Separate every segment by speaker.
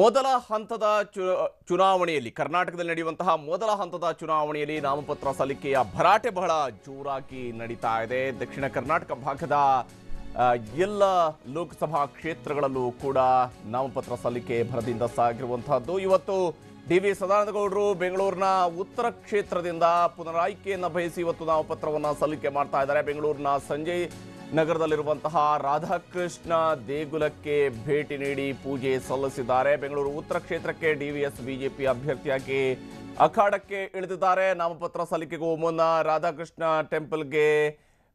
Speaker 1: ಮೊದಲ ಹಂತದ ಚುನಾವಣೆಯಲ್ಲಿ, ಕರ್ನಾಟಕದಲ್ಲಿ ನಡೆಯುವಂತಹ ಮೊದಲ ಹಂತದ ಚುನಾವಣೆಯಲ್ಲಿ ನಾಮಪತ್ರ ಸಲ್ಲಿಕೆಯ ಭರಾಟೆ ಬಹಳ ಜೋರಾಗಿ ನಡೀತಾ ಇದೆ. ದಕ್ಷಿಣ ಕರ್ನಾಟಕ ಭಾಗದ ಎಲ್ಲ ಲೋಕಸಭಾ ಕ್ಷೇತ್ರಗಳಲ್ಲೂ ಕೂಡ ನಾಮಪತ್ರ ಸಲ್ಲಿಕೆ ಭರದಿಂದ ಸಾಗಿರುವಂತಹದ್ದು. ಇವತ್ತು ಡಿ ವಿ ಸದಾನಂದಗೌಡರು ಬೆಂಗಳೂರಿನ ಉತ್ತರ ಕ್ಷೇತ್ರದಿಂದ ಪುನರಾಯ್ಕೆಯನ್ನು ಬಯಸಿ ಇವತ್ತು ನಾಮಪತ್ರವನ್ನು ಸಲ್ಲಿಕೆ ಮಾಡ್ತಾ ಇದ್ದಾರೆ. ಬೆಂಗಳೂರಿನ ಸಂಜಯ್ ನಗರದಲ್ಲಿರುವಂತಹ ರಾಧಾಕೃಷ್ಣ ದೇಗುಲಕ್ಕೆ ಭೇಟಿ ನೀಡಿ ಪೂಜೆ ಸಲ್ಲಿಸಿದ್ದಾರೆ. ಬೆಂಗಳೂರು ಉತ್ತರ ಕ್ಷೇತ್ರಕ್ಕೆ ಡಿವಿಎಸ್ ಬಿಜೆಪಿ ಅಭ್ಯರ್ಥಿಯಾಗಿ ಅಖಾಡಕ್ಕೆ ಇಳಿದಿದ್ದಾರೆ. ನಾಮಪತ್ರ ಸಲ್ಲಿಕೆಗೂ ಮುನ್ನ ರಾಧಾಕೃಷ್ಣ ಟೆಂಪಲ್ಗೆ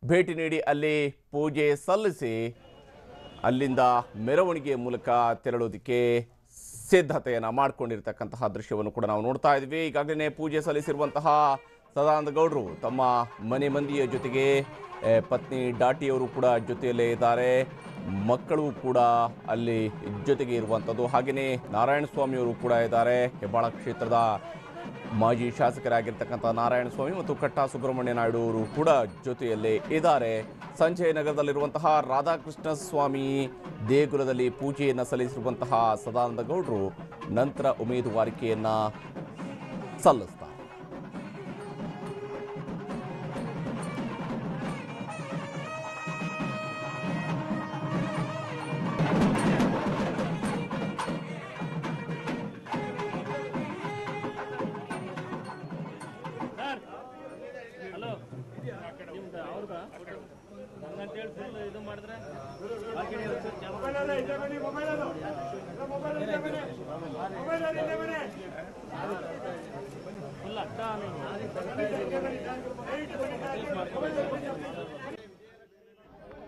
Speaker 1: ಭೇಟಿ ನೀಡಿ ಅಲ್ಲಿ ಪೂಜೆ ಸಲ್ಲಿಸಿ ಅಲ್ಲಿಂದ ಮೆರವಣಿಗೆ ಮೂಲಕ ತೆರಳೋದಕ್ಕೆ ಸಿದ್ಧತೆಯನ್ನು ಮಾಡಿಕೊಂಡಿರ್ತಕ್ಕಂತಹ ದೃಶ್ಯವನ್ನು ಕೂಡ ನಾವು ನೋಡ್ತಾ ಇದ್ವಿ ಈಗಾಗಲೇ ಪೂಜೆ ಸಲ್ಲಿಸಿರುವಂತಹ ಸದಾನಂದ ಗೌಡರು, ತಮ್ಮ ಮನೆ ಮಂದಿಯ ಜೊತೆಗೆ ಪತ್ನಿ ಡಾಟಿಯವರು ಕೂಡ ಜೊತೆಯಲ್ಲೇ ಇದ್ದಾರೆ. ಮಕ್ಕಳು ಕೂಡ ಅಲ್ಲಿ ಜೊತೆಗೆ ಇರುವಂಥದ್ದು ಹಾಗೆಯೇ ನಾರಾಯಣ ಸ್ವಾಮಿಯವರು ಕೂಡ ಇದ್ದಾರೆ. ಹೆಬ್ಬಾಳ ಕ್ಷೇತ್ರದ ಮಾಜಿ ಶಾಸಕರಾಗಿರ್ತಕ್ಕಂಥ ನಾರಾಯಣ ಸ್ವಾಮಿ ಮತ್ತು ಕಟ್ಟಾ ಸುಬ್ರಹ್ಮಣ್ಯ ನಾಯ್ಡು ಅವರು ಕೂಡ ಜೊತೆಯಲ್ಲೇ ಇದ್ದಾರೆ. ಸಂಜಯ್ ನಗರದಲ್ಲಿರುವಂತಹ ರಾಧಾಕೃಷ್ಣ ಸ್ವಾಮಿ ದೇಗುಲದಲ್ಲಿ ಪೂಜೆಯನ್ನು ಸಲ್ಲಿಸಿರುವಂತಹ ಸದಾನಂದ ಗೌಡರು ನಂತರ ಉಮೇದುವಾರಿಕೆಯನ್ನ ಸಲ್ಲಿಸ್ತಾರೆ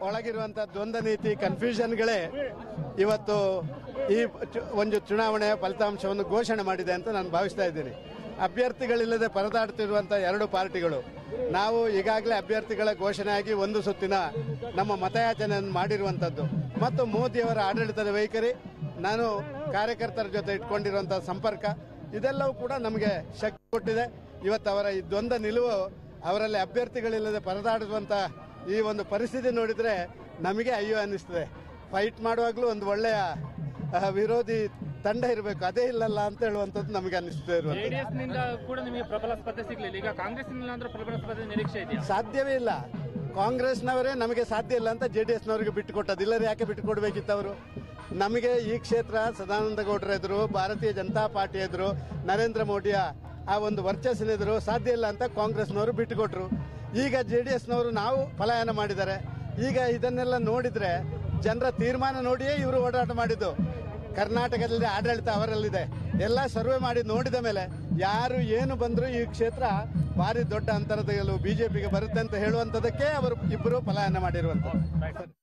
Speaker 2: ಒಳಗಿರುವಂಥ ದ್ವಂದ್ವ ನೀತಿ ಕನ್ಫ್ಯೂಷನ್ಗಳೇ ಇವತ್ತು ಈ ಒಂದು ಚುನಾವಣೆಯ ಫಲಿತಾಂಶವನ್ನು ಘೋಷಣೆ ಮಾಡಿದೆ ಅಂತ ನಾನು ಭಾವಿಸ್ತಾ ಇದ್ದೀನಿ. ಅಭ್ಯರ್ಥಿಗಳಿಲ್ಲದೆ ಪರದಾಡ್ತಿರುವಂಥ ಎರಡು ಪಾರ್ಟಿಗಳು. ನಾವು ಈಗಾಗಲೇ ಅಭ್ಯರ್ಥಿಗಳ ಘೋಷಣೆ ಆಗಿ ಒಂದು ಸುತ್ತಿನ ನಮ್ಮ ಮತಯಾಚನೆಯನ್ನು ಮಾಡಿರುವಂಥದ್ದು ಮತ್ತು ಮೋದಿಯವರ ಆಡಳಿತದ ವೈಖರಿ, ನಾನು ಕಾರ್ಯಕರ್ತರ ಜೊತೆ ಇಟ್ಕೊಂಡಿರುವಂಥ ಸಂಪರ್ಕ, ಇದೆಲ್ಲವೂ ಕೂಡ ನಮಗೆ ಶಕ್ತಿ ಕೊಟ್ಟಿದೆ. ಇವತ್ತು ಅವರ ಈ ದ್ವಂದ್ವ ನಿಲುವು, ಅವರಲ್ಲಿ ಅಭ್ಯರ್ಥಿಗಳಿಲ್ಲದೆ ಪರದಾಡುವಂಥ ಈ ಒಂದು ಪರಿಸ್ಥಿತಿ ನೋಡಿದರೆ ನಮಗೆ ಅಯ್ಯೋ ಅನ್ನಿಸ್ತದೆ. ಫೈಟ್ ಮಾಡುವಾಗಲೂ ಒಂದು ಒಳ್ಳೆಯ ವಿರೋಧಿ ತಂಡ ಇರಬೇಕು ಅದೇ ಇಲ್ಲಲ್ಲ ಅಂತ ಹೇಳುವಂಥದ್ದು ನಮಗೆ ಇರುವಂಥದ್ದು.
Speaker 3: ಜೆಡಿಎಸ್ನಿಂದ ಕೂಡ ನಿಮಗೆ ಪ್ರಬಲ ಸ್ಪರ್ಧೆ ಸಿಗಲಿಲ್ಲ. ಈಗ ಅಂದ್ರೆ ಪ್ರಬಲ ಸ್ಪರ್ಧೆ ನಿರೀಕ್ಷೆ ಇದೆಯಾ?
Speaker 2: ಸಾಧ್ಯವೇ ಇಲ್ಲ. ಕಾಂಗ್ರೆಸ್ನವರೇ ನಮಗೆ ಸಾಧ್ಯ ಇಲ್ಲ ಅಂತ ಜೆ ಡಿ ಎಸ್ನವರಿಗೆ ಬಿಟ್ಟು ಕೊಟ್ಟದ್ದು ಇಲ್ಲರೂ ಯಾಕೆ ಬಿಟ್ಟು ಕೊಡಬೇಕಿತ್ತು ಅವರು ನಮಗೆ ಈ ಕ್ಷೇತ್ರ ಸದಾನಂದ ಗೌಡರ ಎದುರು ಭಾರತೀಯ ಜನತಾ ಪಾರ್ಟಿ ಎದುರು ನರೇಂದ್ರ ಮೋದಿಯ ಆ ಒಂದು ವರ್ಚಸ್ಸಿನ ಎದುರು ಸಾಧ್ಯ ಇಲ್ಲ ಅಂತ ಕಾಂಗ್ರೆಸ್ನವರು ಬಿಟ್ಟುಕೊಟ್ರು. ಈಗ ಜೆ ಡಿ ಎಸ್ನವರು ನಾವು ಪಲಾಯನ ಮಾಡಿದ್ದಾರೆ. ಈಗ ಇದನ್ನೆಲ್ಲ ನೋಡಿದರೆ ಜನರ ತೀರ್ಮಾನ ನೋಡಿಯೇ ಇವರು ಓಡಾಟ ಮಾಡಿದ್ದು. ಕರ್ನಾಟಕದಲ್ಲಿ ಆಡಳಿತ ಅವರಲ್ಲಿದೆ. ಎಲ್ಲ ಸರ್ವೆ ಮಾಡಿ ನೋಡಿದ ಮೇಲೆ ಯಾರು ಏನು ಬಂದರೂ ಈ ಕ್ಷೇತ್ರ ಭಾರಿ ದೊಡ್ಡ ಅಂತರದ ಗೆಲುವು ಬಿಜೆಪಿಗೆ ಬರುತ್ತೆ ಅಂತ ಹೇಳುವಂಥದ್ದಕ್ಕೆ ಅವರು ಇಬ್ಬರು ಪಲಾಯನ ಮಾಡಿರುವಂಥದ್ದು.